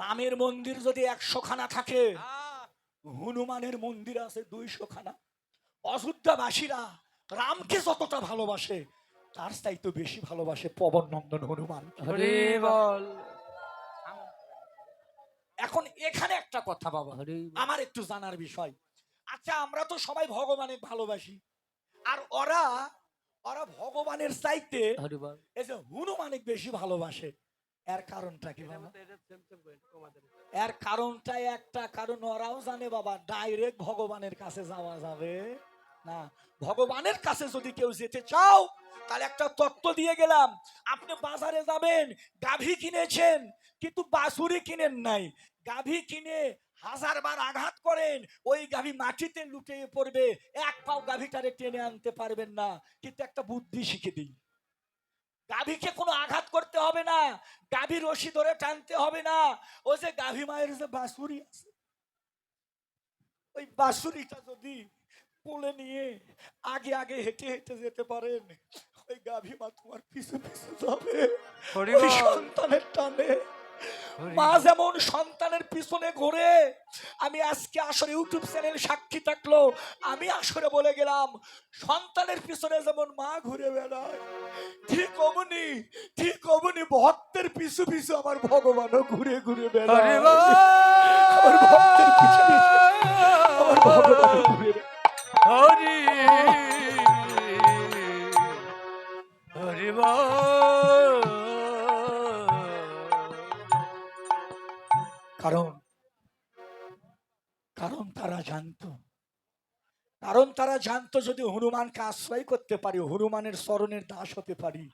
রামের মন্দির যদি একশো খানা থাকে হনুমানের মন্দির আছে দুইশো খানা অযোধ্যাবাসীরা রামকে যতটা ভালোবাসে তার চাইতে বেশি ভালোবাসে পবন নন্দন হনুমান এখন এখানে একটা কথা বাবা হরি আমার একটু জানার বিষয়। আচ্ছা আমরা তো সবাই ভগবানের ভালোবাসি। আর ওরা ওরা ভগবানের চাইতে হরি বল। এই যে হনুমানিক বেশি ভালোবাসে। এর কারণটা কি বাবা? এর কারণটা একটা কারণ ওরাও জানে বাবা ডাইরেক্ট ভগবানের কাছে যাওয়া যাবে। না ভগবানের কাছে যদি কেউ যেতে চাও তাহলে একটা তত্ত্ব দিয়ে গেলাম। আপনি বাজারে যাবেন গাভী কিনেছেন কিন্তু বাছুরি কিনেন নাই। গাভী কিনে হাজার বার আঘাত করেন ওই গাভী মাটিতে লুটিয়ে পড়বে। এক পাও গাভীটারে টেনে আনতে পারবেন না কিন্তু একটা বুদ্ধি শিখে দিই গাভীকে কোনো আঘাত করতে হবে না। গাভী রশি ধরে টানতে হবে না। ও যে গাভী মায়ের যে বাঁশুরি আছে ওই বাঁশুরিটা যদি কোলে নিয়ে আগে আগে হেঁটে হেঁটে যেতে পারেন ওই গাভী মা তোমার পিছু পিছু যাবে। সন্তানের টানে। মা। যেমন সন্তানের পিছনে ঘোরে আমি আজকে আসলে ইউটিউব চ্যানেল সাক্ষী থাকল আমি আসলে বলে গেলাম সন্তানের পিছনে যেমন মা ঘুরে বেড়ায় ঠিক অমনি ঠিক অমনি ভক্তের পিছু পিছু আমার ভগবানও ঘুরে ঘুরে বেড়ায় আমার ভক্তের পিছু পিছু আমার ভগবানও ঘুরে বেড়ায়। জানতো। কারণ তারা জানতো যদি হনুমানকে আশ্রয় করতে পারি হনুমানের চরণের দাস হতে পারি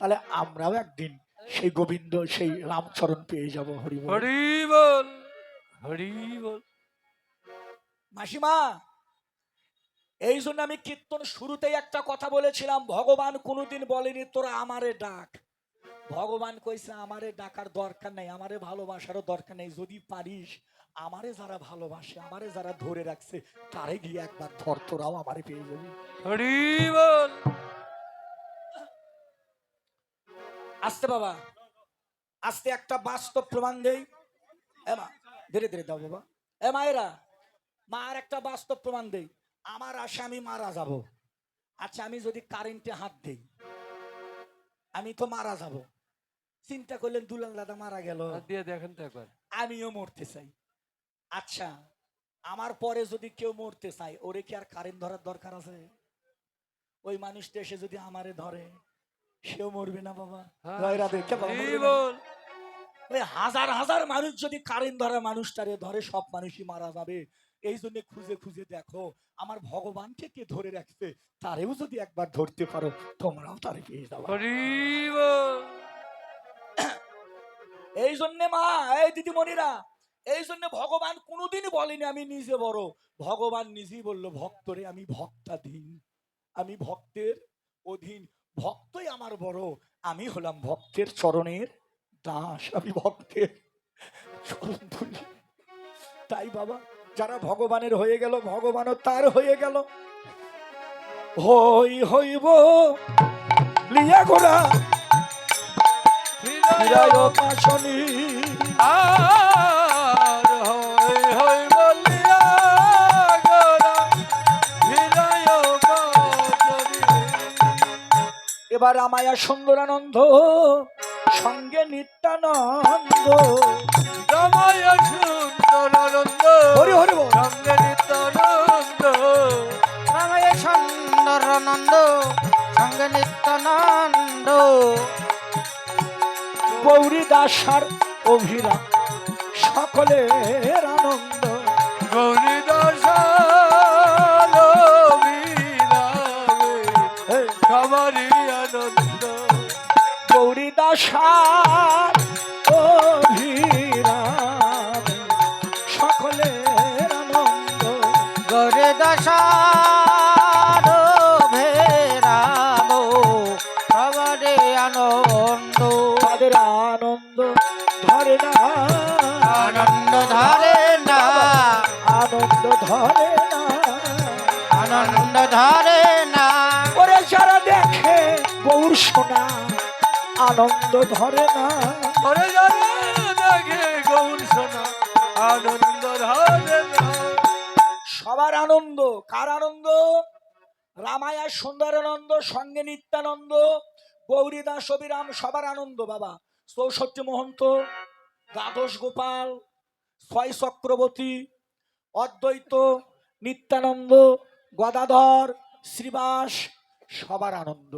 তাহলে আমরাও একদিন সেই গোবিন্দ সেই রামচরণ পেয়ে যাব হরি বল। হরি বল হরি বল। মাসিমা এই জন্য আমি কীর্তন শুরুতেই একটা কথা বলেছিলাম ভগবান কোনোদিন বলেনি তোরা আমারে ডাক। ভগবান কইছে আমারে ডাকার দরকার নেই আমারে ভালোবাসারও দরকার নেই যদি পারিস আমারে যারা ভালোবাসে আমারে যারা ধরে রাখছে তারে গিয়ে একবার ধর তোরাও আমারে পেয়ে যাবি। আসতে বাবা আস্তে একটা বাস্তব প্রমাণ দেই। এ মা ধীরে ধীরে দাও বাবা। এ মায়েরা মা আর একটা বাস্তব প্রমাণ দেই। আমার আশা আমি মারা যাব। আচ্ছা আমি যদি কারেন্টে হাত দেই আমি তো মারা যাব। চিন্তা করলেন দুলাল দাদা মারা গেল। দিয়ে দেখেন তো একবার। আমিও মরতে চাই। আচ্ছা আমার পরে যদি কেউ মরতে চায় ওরে কি আর কারেন্ট ধরার দরকার আছে? ওই মানুষটা এসে যদি আমারে ধরে সেও মরবে না বাবা। হ্যাঁ, ওই হাজার হাজার মানুষ যদি কারেন্ট ধরা মানুষটারে ধরে সব মানুষই মারা যাবে। এই জন্য খুঁজে খুঁজে দেখো আমার ভগবানকে কে ধরে রাখছে তারেও যদি একবার ধরতে পারো তোমরাও তারে পেয়ে যাবে। এই জন্যে মা এই দিদিমণিরা এই জন্য ভগবান কোনোদিন বলেনি, আমি নিজে বড়। ভগবান নিজেই বলল, ভক্তরে আমি ভক্তাধীন। আমি ভক্তের অধীন। ভক্তই আমার বড়। আমি হলাম ভক্তের চরণের দাস। আমি ভক্তের চরণ তাই বাবা, যারা ভগবানের হয়ে গেল, ভগবানও তার হয়ে গেল। হই হইব লিয়া ঘোড়া। ফিরায় পাশনি। আর এবার আমায়া সুন্দরানন্দ সঙ্গে নিত্যানন্দ। রমায় সুন্দর আনন্দ হরি হরি। সঙ্গে নিত্যানন্দ। রামায় সুন্দরানন্দ সঙ্গে নিত্যানন্দ। গৌরী দাসার অভিরা সকলের আনন্দ। ধরে না। আনন্দ ধরে না ওরে যারা দেখে বউর সোনা আনন্দ ধরে না। ওরে যারা দেখে গৌর সোনা আনন্দ ধরে না। সবার আনন্দ কার আনন্দ? রামায়া সুন্দর আনন্দ সঙ্গে নিত্যানন্দ গৌরীদাস অবিরাম সবার আনন্দ বাবা। চৌষট্টি মহন্ত দ্বাদশ গোপাল ছয় চক্রবর্তী অদ্বৈত নিত্যানন্দ গদাধর শ্রীবাস সবার আনন্দ।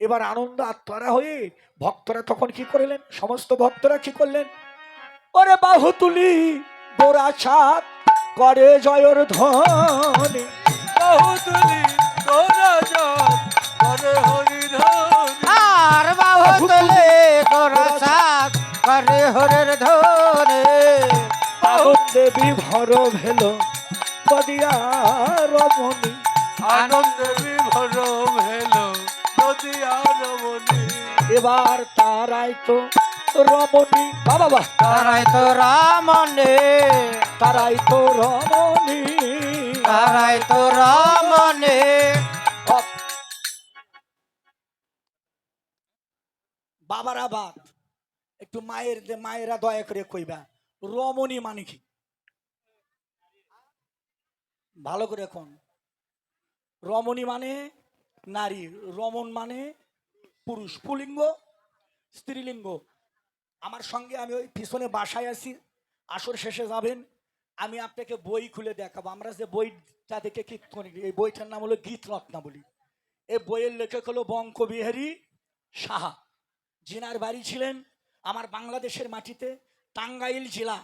এবার আনন্দ আত্মারা হয়ে ভক্তরা তখন কি করলেন? সমস্ত ভক্তরা কি করলেন? ওরে বাহু তুলি গোরা ছাদ করে জয়র ধ্বনি। বহুতুলি তোরা যান করে হরিধন আর বাহুতলে গোরা সাত করে হরের ধরে আনন্দে বিভর ভেল কদিয়া রমণী। আনন্দে বিভর হেল নদী রমণী। এবার তারাই তো রমণী। বাবা বাবা তারাই তো রামনে তারাই তো রমণী। তারাই তো রামনে বাবারা বাদ একটু মায়ের মায়েরা দয়া করে কইবা রমণী মানে কি? ভালো করে এখন। রমণী মানে নারী রমণ মানে পুরুষ। পুলিঙ্গ স্ত্রীলিঙ্গ। আমার সঙ্গে আমি ওই পিছনে বাসায় আছি আসর শেষে যাবেন আমি আপনাকে বই খুলে দেখাবো। আমরা যে বইটা দেখে কীর্তন করি, এই বইটার নাম হলো গীত রত্নাবলী এই বইয়ের লেখক হলো বঙ্কবিহারী সাহা। জিনার বাড়ি ছিলেন আমার বাংলাদেশের মাটিতে টাঙ্গাইল জেলা।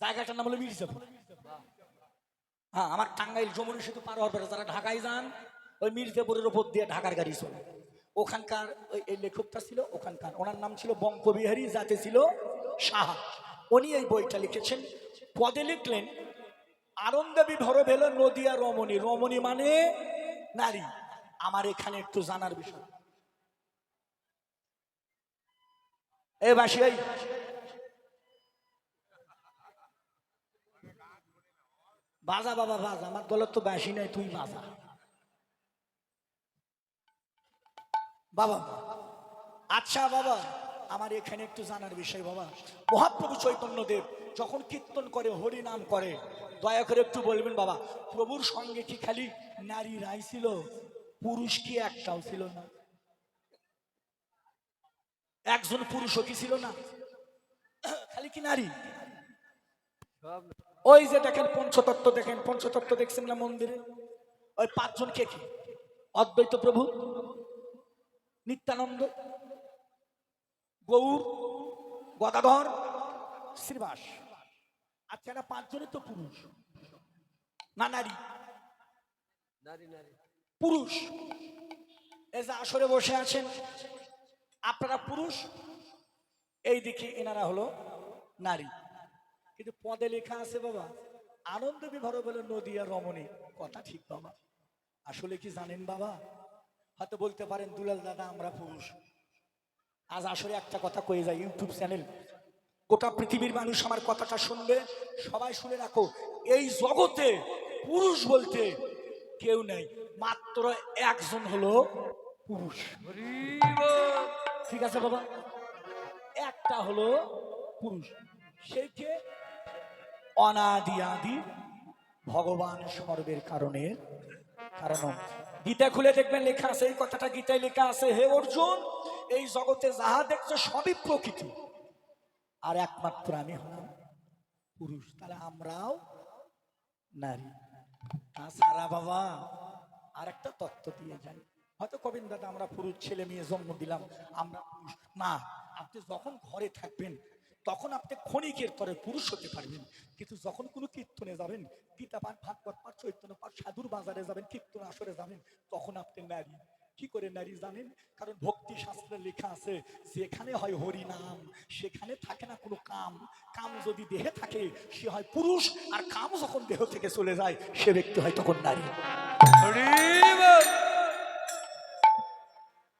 জায়গাটার নাম হলো মির্জাপুর। হ্যাঁ আমার টাঙ্গাইল যমুনা সেতু পার হওয়ার পরে যারা ঢাকায় যান, ওই মির্জাপুরের ওপর দিয়ে ঢাকার গাড়ি চলে। ওখানকার ওই এই লেখকটা ছিল, ওখানকার ওনার নাম ছিল বঙ্কবিহারী, যাতে ছিল সাহা। উনি এই বইটা লিখেছেন। পদে লিখলেন আনন্দে বিভর ভেল নদিয়া রমণী। রমণী মানে নারী। আমার এখানে একটু জানার বিষয়। এ বাসি বাজা বাবা, বাজা। আমার দলের তো বাসি নাই, তুই বাজা। বাবা আচ্ছা বাবা, আমার এখানে একটু জানার বিষয় বাবা। মহাপ্রভু চৈতন্য দেব যখন কীর্তন করে, হরি নাম করে, দয়া করে একটু বলবেন বাবা, প্রভুর সঙ্গে কি খালি নারী রাই ছিল? পুরুষ কি একটাও ছিল না? একজন পুরুষও কি ছিল না? খালি কি নারী? ওই যে দেখেন পঞ্চতত্ত্ব দেখেন পঞ্চতত্ত্ব দেখছেন না মন্দিরে? ওই পাঁচজন কে কি? অদ্বৈত প্রভু নিত্যানন্দ গৌর গদাধর শ্রীবাস। আচ্ছা এরা পাঁচজনই তো পুরুষ। না নারী। নারী নারী। পুরুষ। এই যে আসরে বসে আছেন আপনারা পুরুষ? এই দিকে এনারা হলো নারী। পদে লেখা আছে বাবা, আনন্দ বিভর বলে নদী আর রমণী। কথা ঠিক বাবা। আসলে কি জানেন বাবা? হয়তো বলতে পারেন, দুলাল দাদা, আমরা পুরুষ। আজ আসলে একটা কথা কয়ে যায় ইউটিউব চ্যানেল। গোটা পৃথিবীর মানুষ আমার কথাটা শুনবে, সবাই শুনে রাখো, এই জগতে পুরুষ বলতে কেউ নেই, মাত্র একজন হলো পুরুষ। ঠিক আছে বাবা? একটা হলো পুরুষ। সেই কে অনাদি আদি ভগবান সর্বের কারণে কারণ গীতা খুলে দেখবেন, লেখা আছে, এই কথাটা গীতায় লেখা আছে, হে অর্জুন, এই জগতে যাহা দেখছ সবই প্রকৃতি। আর একমাত্র আমি হলাম পুরুষ, তাহলে আমরাও নারী। তাছাড়া বাবা আর একটা তত্ত্ব দিয়ে যাই। হয়তো কবিন দাদা, আমরা পুরুষ, ছেলে, মেয়ে, জন্ম দিলাম, আমরা পুরুষ। না, আপনি যখন ঘরে থাকবেন তখন আপনি ক্ষণিকের পরে পুরুষ হতে পারবেন। কিন্তু যখন কোনো কীর্তনে যাবেন গীতা পাঠ ভাগবত পাঠ চৈতন্য পাঠ সাধুর বাজারে যাবেন কীর্তন আসরে যাবেন তখন আপনি নারী। কি করে নারী জানেন? কারণ ভক্তি শাস্ত্রে লেখা আছে যেখানে হয় হরি নাম সেখানে থাকে না কোনো কাম। কাম যদি দেহে থাকে সে হয় পুরুষ আর কাম যখন দেহ থেকে চলে যায় সে ব্যক্তি হয় তখন নারী।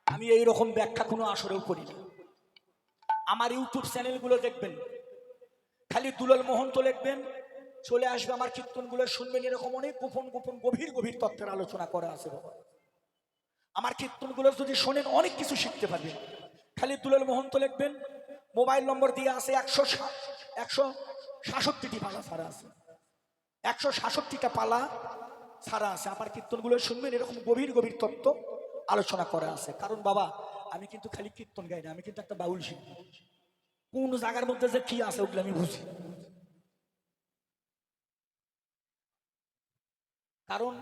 আমি এই রকম ব্যাখ্যা কোনো আসরেও করি না আমার ইউটিউব চ্যানেলগুলো দেখবেন। খালি দুলাল মোহন তো লিখবেন, চলে আসবে আমার কীর্তনগুলো শুনবেন, এরকম অনেক গোপন গোপন গভীর গভীর তত্ত্বের আলোচনা করা আছে বাবা। আমার কীর্তনগুলো যদি শোনেন, অনেক কিছু শিখতে পারবেন। খালি দুলাল মোহন তো লিখবেন, মোবাইল নম্বর দিয়ে আছে একশো একশো সাতষট্টিটি পালা ছাড়া আছে। একশো সাতষট্টিটা পালা ছাড়া আছে। আমার কীর্তনগুলো শুনবেন, এরকম গভীর গভীর তত্ত্ব আলোচনা করা আছে। কারণ বাবা আমি কিন্তু খালি কীর্তন গাই না, আমি কিন্তু একটা বাউল শিল্পী। কোন জায়গার মধ্যে যে কি আছে ওগুলো আমি বুঝি। কারণ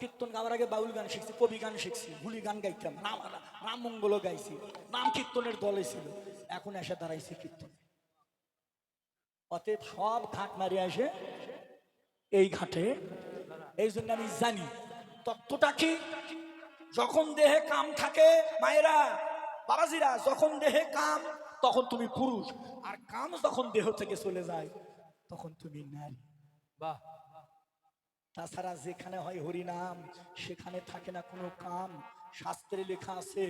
কীর্তন গাওয়ার আগে বাউল গান শিখছি, কবি গান শিখছি, হুলি গান গাইতাম নাম নাম মঙ্গল গাইছি নাম কীর্তনের দলে ছিল। এখন এসে দাঁড়াইছি কীর্তন। অতএব সব ঘাট মারি আসে এই ঘাটে। এই জন্য আমি জানি, তত্ত্বটা কি? যখন দেহে কাম থাকে মায়েরা বাবাজিরা যখন দেহে কাম তখন তুমি পুরুষ। আর কাম যখন দেহ থেকে চলে যায় তখন তুমি নারী। বাহ! তাছাড়া যেখানে হয় হরিনাম সেখানে থাকে না কোনো কাম। শাস্ত্রে লেখা আছে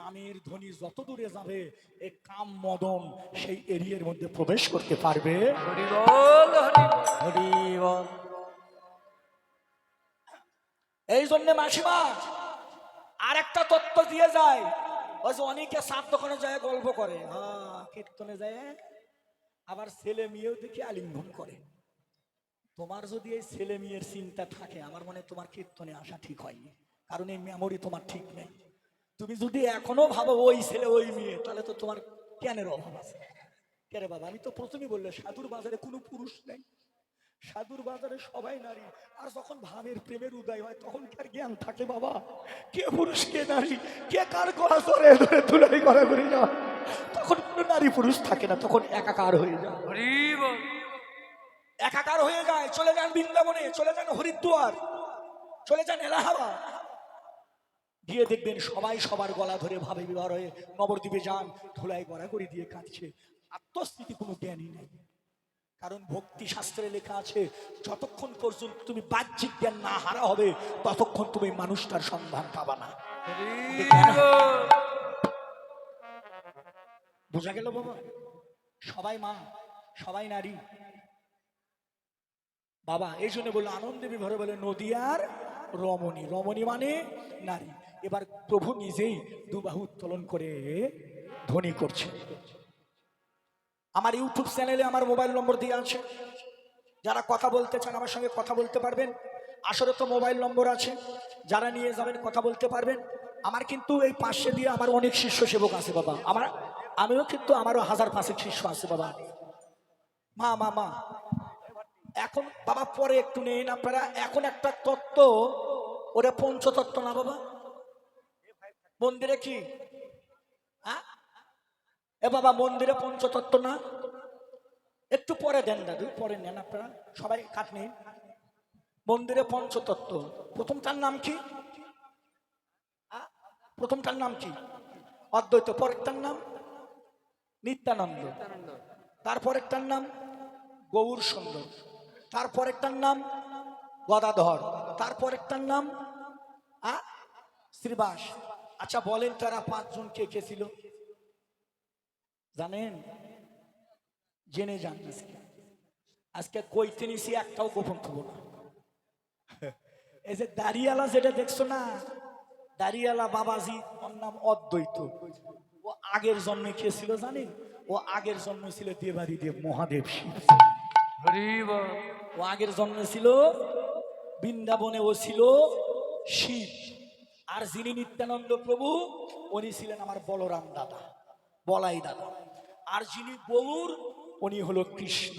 নামের ধ্বনি যত দূরে যাবে এই কাম মদন সেই এরিয়ার মধ্যে প্রবেশ করতে পারবে। এই জন্য মাসিমা আর একটা তত্ত্ব দিয়ে যায়। ওই যে অনেকে সাত দোকানে যায়, গল্প করে। হ্যাঁ কীর্তনে যায়। আবার ছেলে মেয়েও দেখি আলিঙ্গন করে। তোমার যদি এই ছেলে মেয়ের চিন্তা থাকে, আমার মনে তোমার কীর্তনে আসা ঠিক হয়নি। কারণ এই মেমোরি তোমার ঠিক নেই। তুমি যদি এখনও ভাবো ওই ছেলে, ওই মেয়ে, তাহলে তো তোমার জ্ঞানের অভাব আছে। কেন বাবা, আমি তো প্রথমেই বললে, সাধুর বাজারে কোনো পুরুষ নেই। সাধুর বাজারে সবাই নারী আর যখন ভাবের প্রেমের উদয় হয় তখন কি আর জ্ঞান থাকে বাবা? কে পুরুষ কে নারী? কে কার গলা ধরে ধরে তুলাই করা করে যাও তখন কোনো নারী পুরুষ থাকে না তখন একাকার হয়ে যায়। একাকার হয়ে যায় চলে যান বৃন্দাবনে চলে যান হরিদ্বার চলে যান এলাহাবাদ। গিয়ে দেখবেন সবাই সবার গলা ধরে ভাবে বিবাহ হয়ে নবদ্বীপে যান ধুলাই গড়াগড়ি দিয়ে কাঁদছে। আত্মস্থিতি কোনো জ্ঞানই নেই। কারণ ভক্তি শাস্ত্রে লেখা আছে, যতক্ষণ পর্যন্ত তুমি বাহ্যিক জ্ঞান না হারা হবে, ততক্ষণ তুমি মানুষটার সন্ধান পাবা না। বোঝা গেল বাবা? সবাই মা, সবাই নারী। বাবা, এই জন্য বলল, আনন্দে বিভরে বলে নদীয়ার রমণী। রমণী মানে নারী। এবার প্রভু নিজেই দুবাহু উত্তোলন করে ধ্বনি করছে। আমার ইউটিউব চ্যানেলে আমার মোবাইল নম্বর দিয়ে আছে। যারা কথা বলতে চান আমার সঙ্গে কথা বলতে পারবেন। আসলে তো মোবাইল নম্বর আছে। যারা নিয়ে যাবেন কথা বলতে পারবেন। আমার কিন্তু এই পাশে দিয়ে আমার অনেক শিষ্য সেবক আছে বাবা। আমার, আমিও কিন্তু আমারও হাজার পাঁচেক শিষ্য আছে বাবা। মা মা মা। এখন বাবা, পরে একটু নেন আপনারা। এখন একটা তত্ত্ব। ওরা পঞ্চতত্ত্ব না বাবা? মন্দিরে কি? হ্যাঁ? এ বাবা, মন্দিরে পঞ্চতত্ত্ব না? একটু পরে দেন দাদু, পরে নেন আপনারা। সবাই কাট নিন। মন্দিরে পঞ্চতত্ত্ব। প্রথমটার নাম কি? প্রথমটার নাম কি? অদ্বৈত, পরেরটার নাম? নিত্যানন্দ। তারপরেরটার নাম? গৌর সুন্দর তারপরেরটার নাম? গদাধর। তারপরেরটার নাম? আ, শ্রীবাস। আচ্ছা বলেন তারা পাঁচজন কে কে ছিল? জানেন? জেনে যান আজকে। আজকে কইতে নিছি একটাও গোপন থবো না। এই যে দাড়িয়ালা যেটা দেখছ না দাড়িয়ালা বাবাজি ওর নাম অদ্বৈত। ও আগের জন্মে কে ছিল জানেন? ও আগের জন্ম ছিল দেবারি দেব মহাদেব শিব। ও আগের জন্মে ছিল বৃন্দাবনে ও ছিল শিব। আর যিনি নিত্যানন্দ প্রভু উনি ছিলেন আমার বলরাম দাদা বলাই দাদা। আর যিনি গৌর, উনি হলো কৃষ্ণ।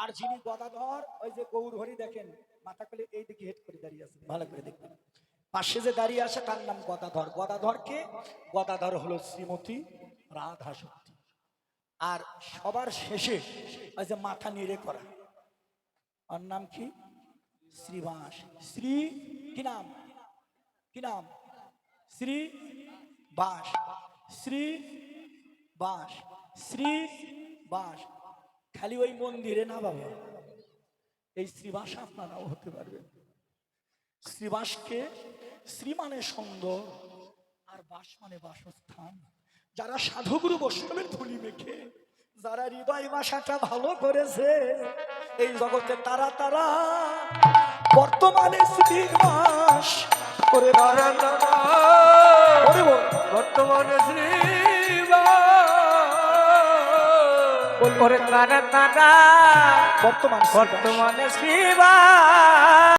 আর যিনি গদাধর, ওই যে গৌর হরি দেখেন, মাথা করে এই দিকে হেড করে দাঁড়িয়ে আছে ভালো করে দেখবেন। পাশে যে দাঁড়িয়ে আছে, তার নাম গদাধর। গদাধরকে গদাধর হলো শ্রীমতী রাধা সত্যি আর সবার শেষে ওই যে মাথা নিড়ে করা। ওর নাম কি? শ্রীবাস। শ্রী কি নাম? কি নাম? শ্রী বাস শ্রী বাস শ্রী বাস। খালি ওই মন্দিরে না বাবা এই শ্রীবাস আপনারাও হতে পারবেন। শ্রীবাসকে শ্রী মানে সুন্দর আর বাস মানে বাসস্থান। যারা সাধুগুরু বৈষ্ণবের ধুলি মেখে যারা হৃদয় বাসাটা ভালো করেছে এই জগতে তারা তারা বর্তমানে শ্রীবাস করে বর্তমানে শ্রী ওরে তারা তারা বর্তমান। বর্তমানে শিবা